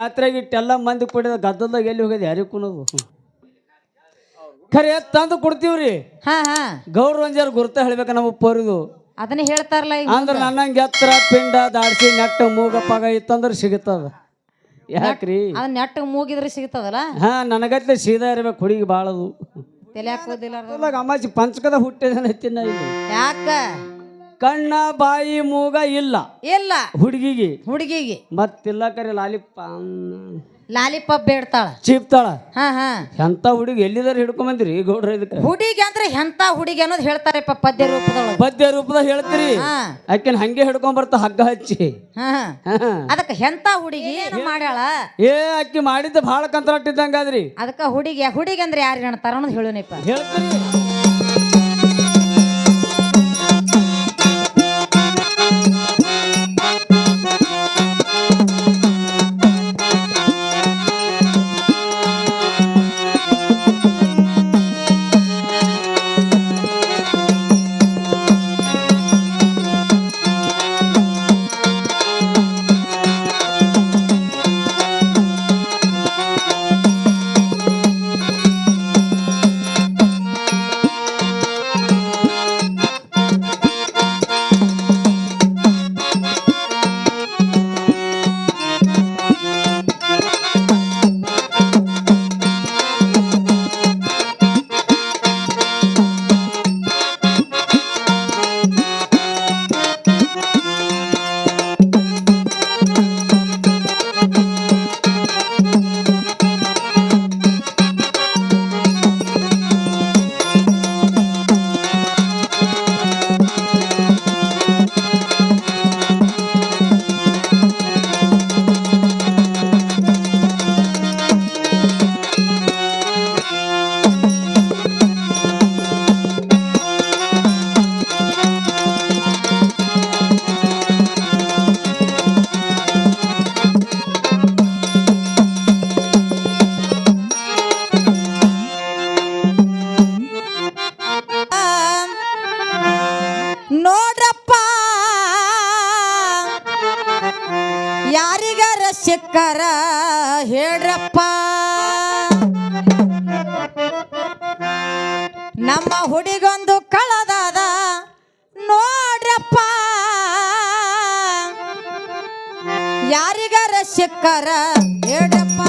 ಜಾತ್ರೆಗೆ ಇಟ್ಟೆಲ್ಲ ಮಂದಿ ಕೊಡಿದ ಗದ್ದಲ್ದಾಗ ಎಲ್ಲಿ ಹೋಗಿದೆ ಯಾರಿಗೆ ಕುನದು ಖರೆ ತಂದು ಕೊಡ್ತೀವ್ರಿ. ಹಾ ಹಾ. ಗೌಡ್ರ ಒಂಜಾರು ಗುರ್ತ ಹೇಳ್ಬೇಕ ನಮ್ಮ ಪೋರಿದು. ಅದನ್ನ ಹೇಳ್ತಾರಲ್ಲ ಈಗ ಅಂದ್ರೆ ನನ್ನಂಗೆ ಎತ್ತರ ಪಿಂಡ ದಾಡ್ಸಿ ನೆಟ್ಟ ಮೂಗ ಪಗ ಇತ್ತಂದ್ರೆ ಸಿಗುತ್ತದ. ಯಾಕ್ರಿ? ಅದನ್ನ ನೆಟ್ಟ ಮೂಗಿದ್ರೆ ಸಿಗ್ತದಲ್ಲ ಹಾ ನನಗತ್ಲೆ ಸೀದಾ ಇರ್ಬೇಕು ಹುಡುಗಿ ಬಾಳದು. ತಲೆ ಹಾಕೋದಿಲ್ಲ ಪಂಚಕದ ಹುಟ್ಟಿದ ತಿನ್ನ ಇಲ್ಲಿ. ಯಾಕ? ಕಣ್ಣ ಬಾಯಿ ಮೂಗ ಇಲ್ಲ. ಇಲ್ಲ. ಹುಡುಗಿಗೆ. ಹುಡುಗಿಗೆ. ಮತ್ತಿಲ್ಲ ಕರೆ ಲಾಲಿಪ್ಪ ಲಾಲಿಪಾಪ್ ಬೇಡ್ತಾಳ. ಚೀಪ್ತಾಳ. ಹಾ ಹಾ. ಎಂತ ಹುಡುಗಿ ಎಲ್ಲಿದಾರ ಹಿಡ್ಕೊಂಬಂದ್ರಿ ಗೌಡ್ರ ಇದಕ್ಕೆ? ಹುಡುಗಿ ಅಂದ್ರೆ ಎಂತ ಹುಡುಗಿ ಅನ್ನೋದು ಹೇಳ್ತಾರಪ್ಪ ಪದ್ಯ ರೂಪದೊಳಗೆ. ಪದ್ಯ ರೂಪದಾಗ ಹೇಳ್ತೀರಿ. ಹಾ. ಆಕಿನ ಹಂಗೆ ಹಿಡ್ಕೊಂಡ್ ಬರ್ತಾ ಹಗ್ಗ ಹಚ್ಚಿ. ಹಾ ಹಾ. ಹಾ. ಅದಕ್ಕೆ ಎಂತ ಹುಡುಗಿ ಏನು ಮಾಡ್ಯಾಳ? ಏ ಅಕ್ಕಿ ಮಾಡಿದ್ದ ಭಾಳ ಕಂತ್ರಾಟಿದ್ದಂಗಾದ್ರಿ ಅದಕ್ಕೆ ಹುಡುಗಿ ಹುಡುಗಿ ಅಂದ್ರೆ ಯಾರು ಹೇಳ್ತಾರ ಅನ್ನೋದು ಹೇಳುನಿಪ್ಪ ಹೇಳ್ತೀರಿ. ನಮ್ಮ ಹುಡಿಗೊಂದು ಕಳದಾದ ನೋಡ್ರಪ್ಪ. ಯಾರಿಗಾರ ಸಿಕ್ಕರ ಹೇಳ್ರಪ್ಪ.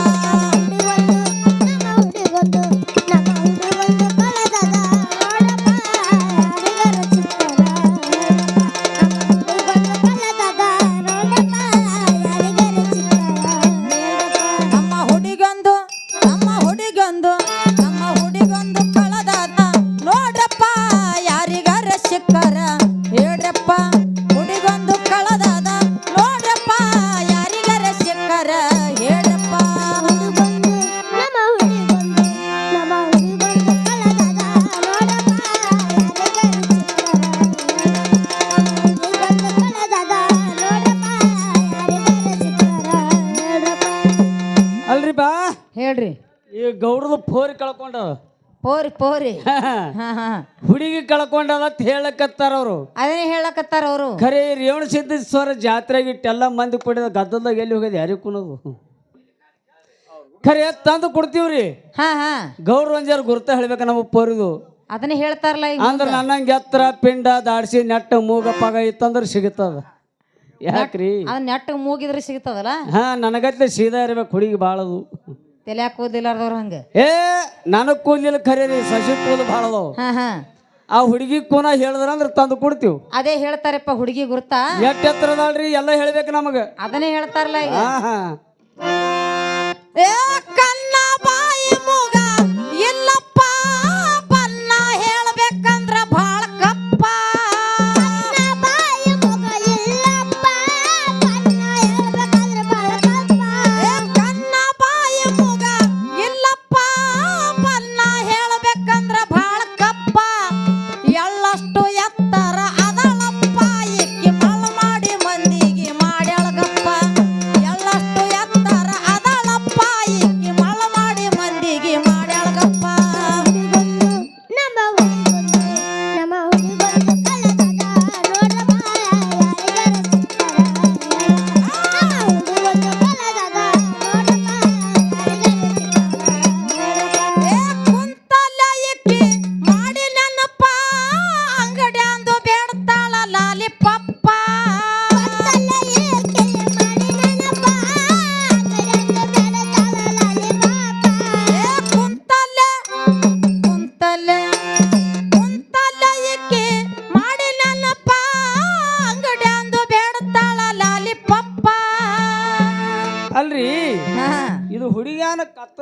ಗೌಡ್ರದು ಫೋರಿ ಕಳ್ಕೊಂಡ ಪೋರಿ. ಪೋರಿ ಹುಡುಗಿ ಕಳ್ಕೊಂಡದ ಅಂತ ಹೇಳಕತ್ತಾರ ಅವರು. ಅದನ್ನೇ ಹೇಳಕತ್ತಾರ ಅವರು. ಖರೆ ರೇವಣ ಸಿದ್ದೇಶ್ವರ ಜಾತ್ರೆಗೆ ಇಟ್ಟೆಲ್ಲ ಮಂದಿ ಕುಡಿದ ಗದ್ದಲ್ದಾಗ ಎಲ್ಲಿ ಹೋಗ್ಯದ? ಯಾರಿಗೆ ಕುನದು ಖರೆ ತಂದು ಕೊಡ್ತೀವ್ರಿ. ಹಾ ಹಾ. ಗೌಡ್ರ ಗುರುತ ಹೇಳ್ಬೇಕ ನಮ್ಮ ಪೋರಿದು. ಅದನ್ನೇ ಹೇಳ್ತಾರಲ್ಲ ಈಗ ಅಂದ್ರ ನನ್ನಂಗೆ ಎತ್ತರ ಪಿಂಡ ದಾಡ್ಸಿ ನೆಟ್ಟ ಮೂಗ ಪಗ ಇತ್ತಂದ್ರ ಸಿಗುತ್ತದ. ಯಾಕ್ರಿ? ಅದನ್ನ ನೆಟ್ಟಗೆ ಮೂಗಿದ್ರೆ ಸಿಗುತ್ತದಲ್ಲ? ಹಾ ನನಗತ್ಲೆ ಸೀದಾ ಇರ್ಬೇಕು ಹುಡುಗಿ ಬಾಳದು. ತಲೆ ಹಾಕೋದಿಲ್ಲಾರ್ದವ್ರು ಹಂಗ? ಏ ನನಗ್ ಕೂದಲಿಲ್ಲ ಖರೆ ರೀ ಸಸಿ ಕೂದಲು ಭಾಳ ಅದಾವ. ಹಾ ಹಾ. ಆ ಹುಡುಗಿ ಕೂನ ಹೇಳದ್ರಂದ್ರ ತಂದು ಕೊಡ್ತೀವಿ. ಅದೇ ಹೇಳ್ತಾರಪ್ಪ ಹುಡುಗಿ ಗುರ್ತಾ? ಎಷ್ಟ್ ಎತ್ತರದಾಳ್ರಿ ಎಲ್ಲ ಹೇಳ್ಬೇಕು ನಮಗ. ಅದನ್ನೇ ಹೇಳ್ತಾರಲ್ಲ ಈಗ. ಹಾ ಹಾ. ಏ ಕನ್ನ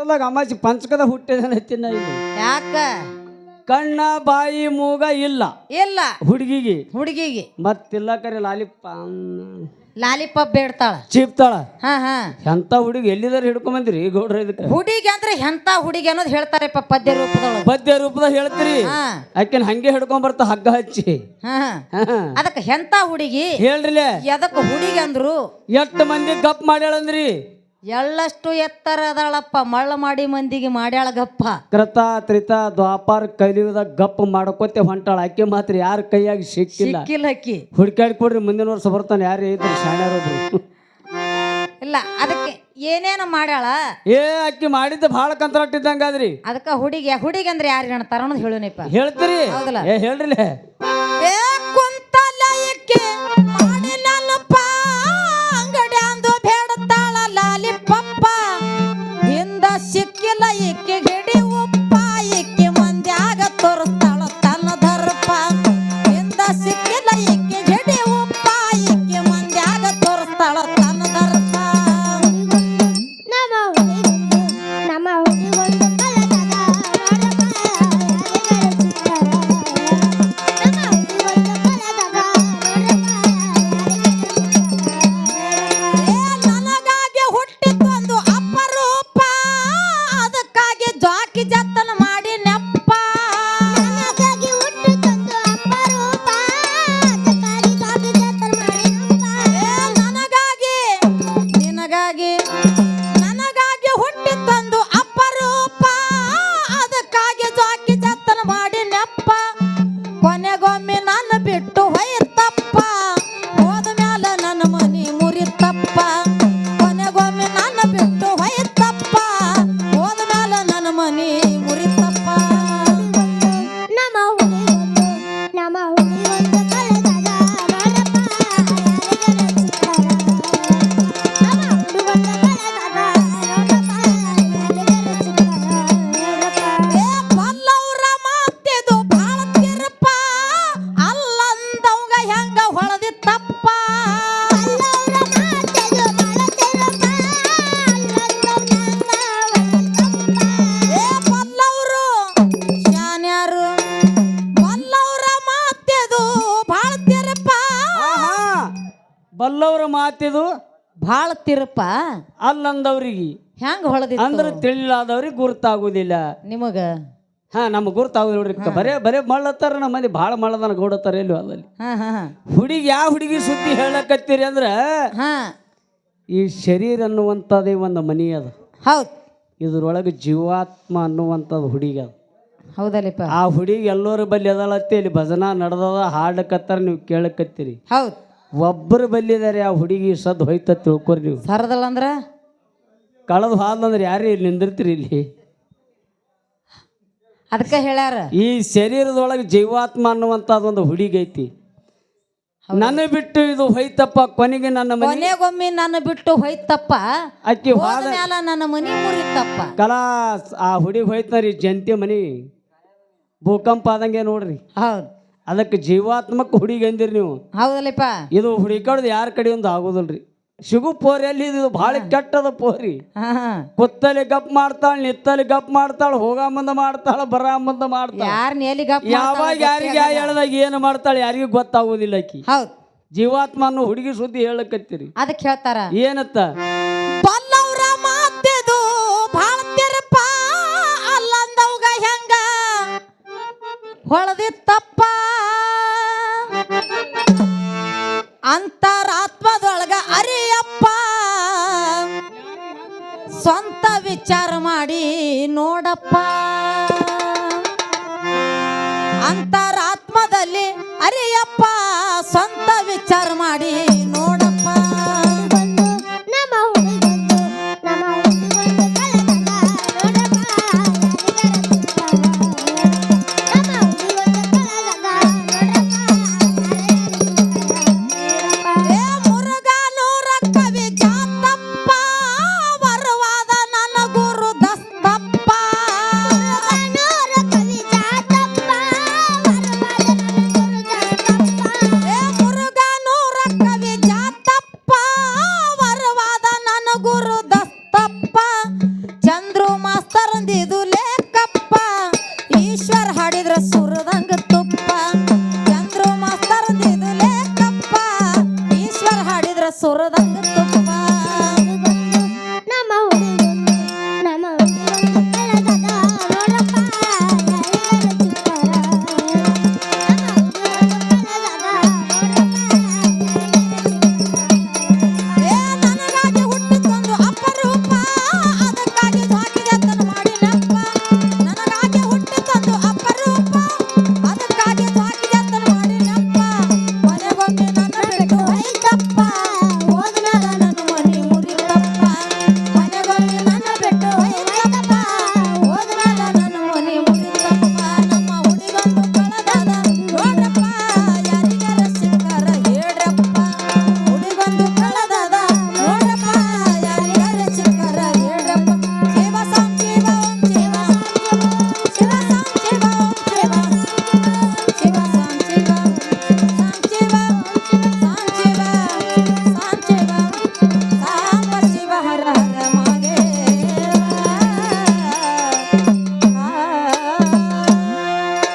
ಹುಡುಗಿಯಾನ ಅಮ್ಮಾಜಿ ಪಂಚಕದ ಹುಟ್ಟಿದ ಇಲ್ಲಿ. ಯಾಕ? ಕಣ್ಣ ಬಾಯಿ ಮೂಗ ಇಲ್ಲ. ಇಲ್ಲ. ಹುಡುಗಿಗೆ. ಹುಡುಗಿಗೆ. ಮತ್ತಿಲ್ಲ ಕರೆ ಲಾಲಿಪ್ಪ ಲಾಲಿಪಾಪ್ ಬೇಡ್ತಾಳ. ಚೀಪ್ತಾಳ. ಹಾ ಹಾ. ಎಂತ ಹುಡುಗಿ ಎಲ್ಲಿದಾರ ಹಿಡ್ಕೊಂಬಂದ್ರಿ ಗೌಡ್ರ ಇದಕ್ಕೆ? ಹುಡುಗಿ ಅಂದ್ರೆ ಎಂತ ಹುಡುಗಿ ಅನ್ನೋದು ಹೇಳ್ತಾರಪ್ಪ ಪದ್ಯ ರೂಪದೊಳಗೆ. ಪದ್ಯ ರೂಪದಾಗ ಹೇಳ್ತೀರಿ. ಹಾ. ಆಕೆನ್ ಹಂಗೆ ಹಿಡ್ಕೊಂಡ್ ಬರ್ತಾ ಹಗ್ಗ ಹಚ್ಚಿ. ಹಾ. ಅದಕ್ಕೆ ಎಂತ ಹುಡುಗಿ? ಹೇಳ್ರಿಲೆ. ಎದಕ್ಕೆ ಹುಡುಗಿ ಅಂದ್ರು? ಎಷ್ಟು ಮಂದಿ ಗಪ್ ಮಾಡ್ಯಾಳಂದ್ರಿ? ಎಳ್ಳಷ್ಟು ಎತ್ತರ ಅದಾಳಪ್ಪ ಮಳ್ಳ ಮಾಡಿ ಮಂದಿಗೆ ಮಾಡ್ಯಾಳ ಗಪ್ಪ ಕೃತ ತ್ರಿತ ದ್ವಾಪಾರ ಕಲಿಯುವುದ ಗಪ್ಪ ಮಾಡ್ಕೋತೆ ಹೊಂಟಾಳ. ಅಕ್ಕಿ ಮಾತ್ರ ಯಾರ ಕೈಯಾಗಿ ಸಿಕ್ಕಿಲ್ಲ. ಸಿಕ್ಕಿಲ್ಲ ಅಕ್ಕಿ ಹುಡ್ಕಾಡಿ ಕೊಡ್ರಿ ಮುಂದಿನ ವರ್ಷ ಬರ್ತಾನೆ ಯಾರು ಇದ್ರು ಶಾಣ್ಯಾರೊಬ್ರು ಇಲ್ಲ ಅದಕ್ಕೆ ಏನೇನು ಮಾಡ್ಯಾಳ? ಏ ಅಕ್ಕಿ ಮಾಡಿದ್ದ ಭಾಳ ಕಂತ್ರಾಟ್ ಇದ್ದಂಗಾದ್ರಿ ಅದಕ್ಕೆ ಹುಡುಗಿ ಹುಡುಗಿ ಅಂದ್ರೆ ಯಾರು ಹೇಳ್ತಾರ ಅನ್ನೋದು ಹೇಳುನಿಪ್ಪ ಹೇಳ್ತೀರಿ? ಹೌದಲ್ಲ? ಏ ಹೇಳ್ರಿಲೆ. কি যাতন মা ಬಲ್ಲವರ ಮಾತಿದು ಬಾಳ ತಿರುಪ. ಅಲ್ಲಂದವ್ರಿಗೆ. ಹೆಂಗ ಹೊಳದ ಅಂದ್ರೆ ತಿಳಿಲಾದವ್ರಿಗೆ ಗುರ್ತಾಗುದಿಲ್ಲ. ನಿಮಗ? ಹ ನಮ್ಗೆ ಗುರುತಾಗುದಿಲ್ಲ ನೋಡ್ರಿ. ಬರೇ ಬರೇ ಮಳ್ಳತ್ತಾರ ನಮ್ಮ ಮಂದಿ ಭಾಳ ಮಳ್ಳದನ ಗೌಡತ್ತಾರ ಇಲ್ಲಿ ಅದಲ್ಲಿ ಹಾ ಹಾ ಹಾ. ಹುಡುಗಿ ಯಾವ ಹುಡುಗಿ ಸುದ್ದಿ ಹೇಳಕತ್ತೀರಿ ಅಂದ್ರ ಹಾ. ಈ ಶರೀರ ಅನ್ನುವಂಥದ್ದೇ ಒಂದು ಮನಿ ಅದ. ಹೌದ್. ಇದ್ರೊಳಗೆ ಜೀವಾತ್ಮ ಅನ್ನುವಂಥದ್ದು ಹುಡುಗಿ ಅದ. ಹೌದಲ್ಲಿಪ್ಪ. ಆ ಹುಡುಗಿ ಎಲ್ಲರೂ ಬಲ್ಲಿ ಅದಳತ್ತಿ ಇಲ್ಲಿ ಭಜನಾ ನಡೆದದ ಹಾಡಕತ್ತಾರ ನೀವು ಕೇಳಕತ್ತೀರಿ. ಹೌದ್. ಒಬ್ಬರ ಬಲ್ಲಿದಾರೆ ಆ ಹುಡುಗಿ ಸದ್ದು ಹೋಯ್ತ ತಿಳ್ಕೊರಿ ನೀವು. ಸರದಲ್ಲ ಅಂದ್ರ? ಕಳೆದು ಹಾದಂದ್ರೆ ಯಾರೇ ಇಲ್ಲಿ ನಿಂದಿರ್ತೀರಿ ಇಲ್ಲಿ? ಅದಕ್ಕೆ ಹೇಳ್ಯಾರ. ಈ ಶರೀರದೊಳಗೆ ಜೀವಾತ್ಮ ಅನ್ನುವಂಥದ್ದೊಂದು ಹುಡಿಗೈತಿ ಹುಡುಗಿ ಐತಿ. ನನ್ನ ಬಿಟ್ಟು ಇದು ಹೋಯ್ತಪ್ಪ ಕೊನೆಗೆ ನನ್ನ ಮನೆ ಕೊನೆಗೊಮ್ಮೆ ನನ್ನ ಬಿಟ್ಟು ಹೋಯ್ತಪ್ಪ ಅಕ್ಕಿ ಹೋದ ಮ್ಯಾಲ ನನ್ನ ಮನಿ ಮುರಿತಪ್ಪ. ಕಲಾಸ್ ಆ ಹುಡುಗಿ ಹೋಯ್ತಾರಿ ಜಂತಿ ಮನಿ ಭೂಕಂಪ ಆದಂಗೆ ನೋಡ್ರಿ. ಹೌದ್. ಅದಕ್ಕೆ ಜೀವಾತ್ಮಕ್ಕೆ ಹುಡುಗಿ ಅಂದಿರಿ ನೀವು. ಹೌದಲ್ಲಪ್ಪ. ಇದು ಹುಡುಕಾಡ್ದು ಯಾರ ಕಡೆ ಒಂದು ಆಗೋದಲ್ರಿ. ಸಿಗು ಪೋರಿ ಅಲ್ಲಿ ಇದು ಭಾಳ ಕೆಟ್ಟದ ಪೋರಿ. ಕುತ್ತಲಿ ಗಪ್ ಮಾಡ್ತಾಳ ನಿತ್ತಲಿ ಗಪ್ ಮಾಡ್ತಾಳ ಹೋಗ ಮುಂದ ಮಾಡ್ತಾಳ ಬರ ಮುಂದ ಮಾಡ್ತಾಳ. ಯಾವಾಗ ಯಾರಿಗೆ ಹೇಳ್ದಾಗ ಏನು ಮಾಡ್ತಾಳ ಯಾರಿಗೂ ಗೊತ್ತಾಗೋದಿಲ್ಲ ಆಕಿ. ಹೌದ್. ಜೀವಾತ್ಮ ಅನ್ನು ಹುಡುಗಿ ಸುದ್ದಿ ಹೇಳಕತ್ತೀರಿ. ಅದಕ್ಕೆ ಹೇಳ್ತಾರ. ಏನತ್ತ? ಹೊಳದಿ ಮಾತಿದು ನೋಡಪ್ಪ